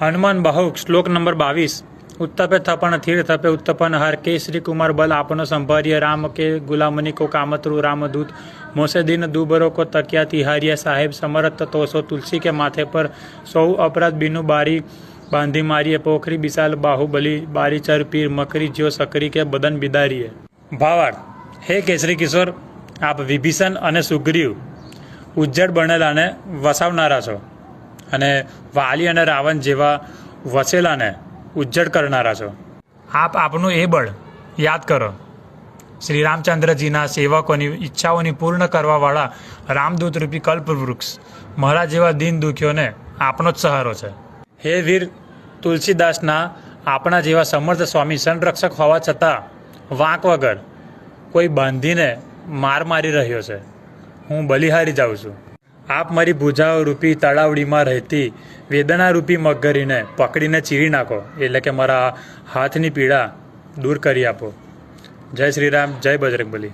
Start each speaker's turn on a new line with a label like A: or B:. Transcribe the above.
A: હનુમાન બાહુક, શ્લોક નંબર બાવીસ. ઉત્તપે થપણ થીર થપે ઉત્તપન, હર કે શ્રી કુમાર બલ આપનો સંભાર્ય, રામ કે ગુલામની કો કામતરુ રામદૂત મોસે દિન દુબરો કો તકિયા તિહારિયા સાહેબ સમરથ તોસો તુલસી કે માથે પર. સૌ અપરાધ બીનું બારી બાંધી મારીએ, પોખરી બિશાલ બાહુબલી, બારી ચર પીર મકરી જ્યો સકરી કે બદન બિદારીએ. ભાવાર્થ હે કેસરી કિશોર, આપ વિભીષણ અને સુગ્રીવ, ઉજ્જડ બનેલાને વસાવનારા છો. અને વાલી અને રાવણ જેવા વસેલાને ઉજ્જડ કરનારા છો. આપ આપનું એ બળ યાદ કરો. શ્રી રામચંદ્રજીના સેવકોની ઈચ્છાઓની પૂર્ણ કરવાવાળા રામદૂત રૂપી કલ્પવૃક્ષ મારા જેવા દિન દુખ્યોને આપનો જ સહારો છે. હે વીર તુલસીદાસના આપણા જેવા સમર્થ સ્વામી સંરક્ષક હોવા છતાં વાંક વગર કોઈ બાંધીને માર મારી રહ્યો છે. હું બલિહારી જાઉં છું. આપ મારી ભૂજાઓ રૂપી તળાવડીમાં રહેતી વેદના રૂપી મગરીને પકડીને ચીરી નાખો, એટલે કે મારા હાથની પીડા દૂર કરી આપો. જય શ્રી રામ જય બજરંગબલી.